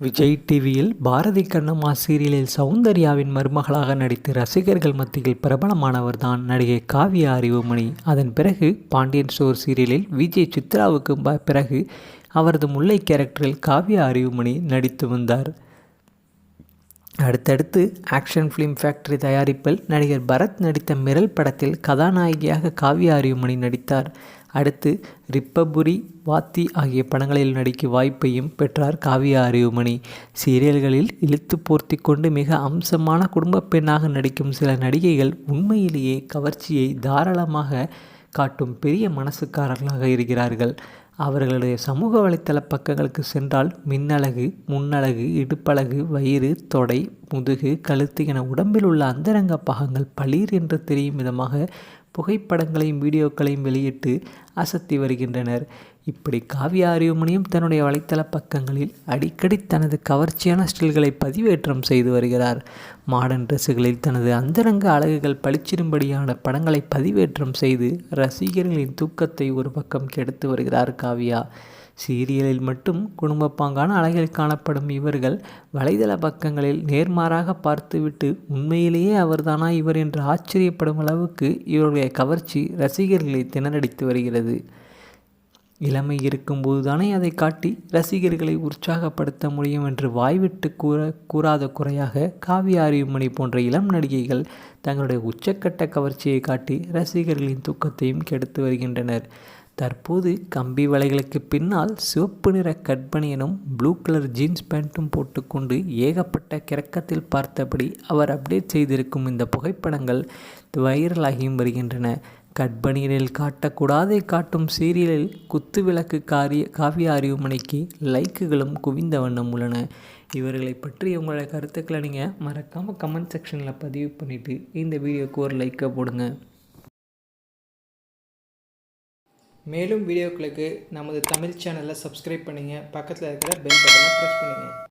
விஜய் டிவியில் பாரதி கண்ணம்மா சீரியலில் சௌந்தர்யாவின் மருமகளாக நடித்து ரசிகர்கள் மத்தியில் பிரபலமானவர் தான் நடிகை காவியா அறிவுமணி. அதன் பிறகு பாண்டியன் ஸ்டோர் சீரியலில் விஜய் சித்ராவுக்கு ப- பிறகு அவரது முல்லை கேரக்டரில் காவியா அறிவுமணி நடித்து வந்தார். அடுத்தடுத்து ஆக்ஷன் ஃபிலிம் ஃபேக்டரி தயாரிப்பில் நடிகர் பரத் நடித்த மிரல் படத்தில் கதாநாயகியாக காவியா அறிவுமணி நடித்தார். அடுத்து ரிப்பபுரி வாத்தி ஆகிய படங்களில் நடிக்க வாய்ப்பையும் பெற்றார் காவியா அறிவுமணி. சீரியல்களில் இழுத்து போர்த்தி கொண்டு மிக அம்சமான குடும்பப் பெண்ணாக நடிக்கும் சில நடிகைகள் உண்மையிலேயே கவர்ச்சியை தாராளமாக காட்டும் பெரிய மனசுக்காரர்களாக இருக்கிறார்கள். அவர்களுடைய சமூக வலைத்தள பக்கங்களுக்கு சென்றால் மின்னழகு முன்னழகு இடுப்பழகு வயிறு தொடை முதுகு கழுத்து என உடம்பில் உள்ள அந்தரங்க பாகங்கள் பளிர் என்று தெரியும் விதமாக புகைப்படங்களையும் வீடியோக்களையும் வெளியிட்டு அசத்தி வருகின்றனர். இப்படி காவியா அறிவுமணியும் தன்னுடைய வலைத்தள பக்கங்களில் அடிக்கடி தனது கவர்ச்சியான ஸ்டில்களை பதிவேற்றம் செய்து வருகிறார். மாடர்ன் ட்ரெஸ்ஸுகளில் தனது அந்தரங்க அழகுகள் பளிச்சிடும்படியான படங்களை பதிவேற்றம் செய்து ரசிகர்களின் தூக்கத்தை ஒரு பக்கம் கெடுத்து வருகிறார் காவியா. சீரியலில் மட்டும் குடும்பப்பாங்கான அழகில் காணப்படும் இவர்கள் வலைதள பக்கங்களில் நேர்மாறாக பார்த்துவிட்டு உண்மையிலேயே அவர்தானா இவர் என்று ஆச்சரியப்படும் அளவுக்கு இவருடைய கவர்ச்சி ரசிகர்களை திணறடித்து வருகிறது. இளமை இருக்கும்போது தானே அதை காட்டி ரசிகர்களை உற்சாகப்படுத்த முடியும் என்று வாய்விட்டு கூற கூறாத குறையாக காவிய அறிவுமணி போன்ற இளம் நடிகைகள் தங்களுடைய உச்சக்கட்ட கவர்ச்சியை காட்டி ரசிகர்களின் தூக்கத்தையும் கெடுத்து வருகின்றனர். தற்போது கம்பி வலைகளுக்கு பின்னால் சிவப்பு நிற கட்பனியனும் ப்ளூ கலர் ஜீன்ஸ் பேண்ட்டும் போட்டுக்கொண்டு ஏகப்பட்ட கிறக்கத்தில் பார்த்தபடி அவர் அப்டேட் செய்திருக்கும் இந்த புகைப்படங்கள் வைரலாகியும் வருகின்றன. கட்பனியனில் காட்டக்கூடாதை. காட்டும் சீரியலில் குத்துவிளக்கு காரிய காவிய அறிவுமனைக்கு லைக்குகளும் குவிந்த வண்ணம் உள்ளன. இவர்களை பற்றி உங்களோட கருத்துக்களை நீங்கள் மறக்காமல் கமெண்ட் செக்ஷனில் பதிவு பண்ணிவிட்டு இந்த வீடியோக்கு ஒரு லைக்கை போடுங்க. மேலும் வீடியோக்களுக்கு நமது தமிழ் சேனலை சப்ஸ்கிரைப் பண்ணுங்கள் பக்கத்தில் இருக்கிற பெல் பட்டனை ப்ரெஸ் பண்ணுங்கள்